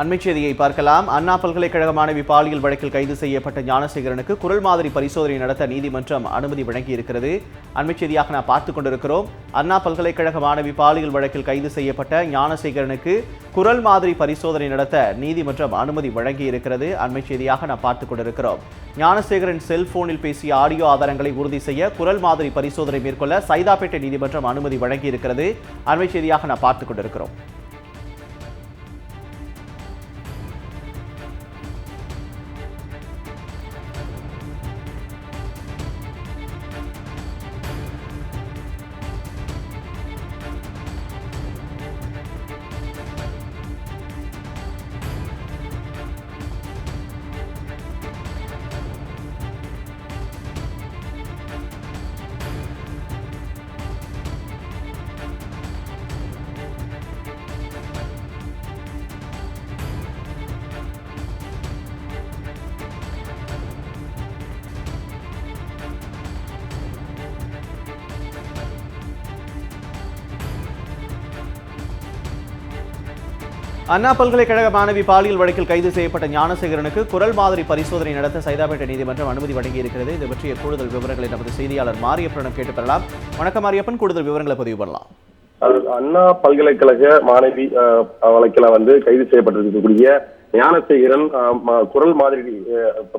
அண்மைச் செய்தியை பார்க்கலாம். அண்ணா பல்கலைக்கழக மாணவி பாலியல் வழக்கில் கைது செய்யப்பட்ட ஞானசேகரனுக்கு குரல் மாதிரி பரிசோதனை நடத்த நீதிமன்றம் அனுமதி வழங்கியிருக்கிறது. அண்மைச் செய்தியாக நான் பார்த்துக் கொண்டிருக்கிறோம். அண்ணா பல்கலைக்கழக மாணவி பாலியல் வழக்கில் கைது செய்யப்பட்ட ஞானசேகரனுக்கு குரல் மாதிரி பரிசோதனை நடத்த நீதிமன்றம் அனுமதி வழங்கியிருக்கிறது. அண்மைச் செய்தியாக நான் பார்த்துக் கொண்டிருக்கிறோம். ஞானசேகரன் செல்போனில் பேசிய ஆடியோ ஆதாரங்களை உறுதி செய்ய குரல் மாதிரி பரிசோதனை மேற்கொள்ள சைதாப்பேட்டை நீதிமன்றம் அனுமதி வழங்கியிருக்கிறது. அண்மைச் செய்தியாக நான் பார்த்துக் கொண்டிருக்கிறோம். அண்ணா பல்கலைக்கழக மாணவி பாலியல் வழக்கில் கைது செய்யப்பட்ட ஞானசேகரனுக்கு குரல் மாதிரி பரிசோதனை நடத்த சைதாப்பேட்டை நீதிமன்றம் அனுமதி வழங்கியிருக்கிறது. இது பற்றிய கூடுதல் விவரங்களை நமது செய்தியாளர் மாரியப்பனிடம் கேட்டு பெறலாம். வணக்கம் மாரியப்பன் கூடுதல் விவரங்களை பதிவு பண்ணலாம். அண்ணா பல்கலைக்கழக மாணவி வழக்கில வந்து கைது செய்யப்பட்டிருக்கக்கூடிய ஞானசேகரன் குரல் மாதிரி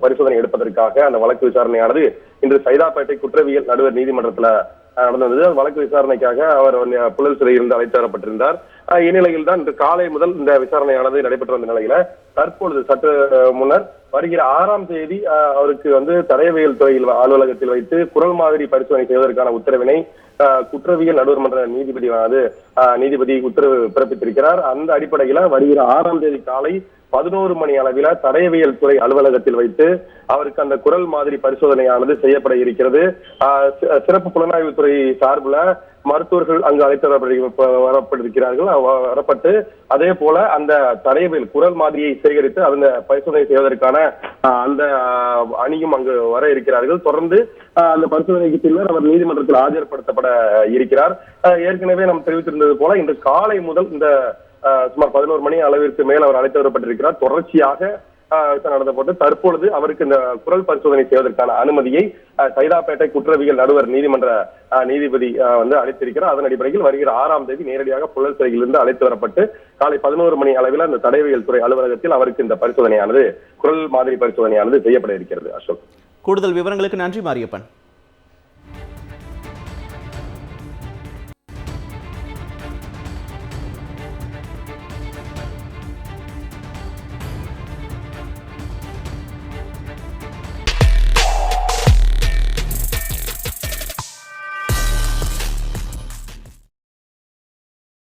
பரிசோதனை எடுப்பதற்காக அந்த வழக்கு விசாரணையானது இன்று சைதாப்பேட்டை குற்றவியல் நடுவர் நீதிமன்றத்துல நடந்தது வழக்கு விசாரணைக்காக அவர் புழல் சிறையில் இருந்து அழைத்து வரப்பட்டிருந்தார். இந்நிலையில் தான் இன்று காலை முதல் இந்த விசாரணையானது நடைபெற்று வந்த நிலையில தற்பொழுது சற்று முன்னர் வருகிற ஆறாம் தேதி அவருக்கு வந்து தடயவியல் துறையில் அலுவலகத்தில் வைத்து குரல் மாதிரி பரிசோதனை செய்வதற்கான உத்தரவினை குற்றவியல் நடுவர் மன்ற நீதிபதி வந்து அஹ், நீதிபதி உத்தரவு பிறப்பித்திருக்கிறார். அந்த அடிப்படையில வருகிற ஆறாம் தேதி காலை பதினோரு மணி அளவில தடயவியல் துறை அலுவலகத்தில் வைத்து அவருக்கு அந்த குரல் மாதிரி பரிசோதனையானது செய்யப்பட இருக்கிறது. சிறப்பு புலனாய்வு துறை சார்புல மருத்துவர்கள் அங்கு அழைத்து வரப்பட்டிருக்கிறார்கள். வரப்பட்டு அதே போல அந்த தடயவியல் குரல் மாதிரியை சேகரித்து அந்த பரிசோதனை செய்வதற்கான அஹ், அந்த அணியும் அங்கு வர இருக்கிறார்கள். தொடர்ந்து அஹ், அந்த பரிசோதனைக்கு பின்னர் அவர் நீதிமன்றத்தில் ஆஜர்படுத்தப்பட இருக்கிறார். அஹ், ஏற்கனவே நாம் தெரிவித்திருந்தது போல இன்று காலை முதல் இந்த சுமார் பதினோரு மணி அளவிற்கு மேல் அவர் அழைத்து வரப்பட்டிருக்கிறார். தொடர்ச்சியாக அஹ், விசாரணை நடத்தப்பட்டு தற்பொழுது அவருக்கு இந்த குரல் பரிசோதனை செய்வதற்கான அனுமதியை சைதாப்பேட்டை குற்றவியல் நடுவர் நீதிமன்ற நீதிபதி வந்து அழைத்திருக்கிறார் அதன் அடிப்படையில் வருகிற ஆறாம் தேதி நேரடியாக புழல் சிறையிலிருந்து அழைத்து வரப்பட்டு காலை பதினோரு மணி அளவில் அந்த தடயவியல் துறை அலுவலகத்தில் அவருக்கு இந்த பரிசோதனையானது குரல் மாதிரி பரிசோதனையானது செய்யப்பட இருக்கிறது. அசோக். கூடுதல் விவரங்களுக்கு நன்றி மாரியப்பன்.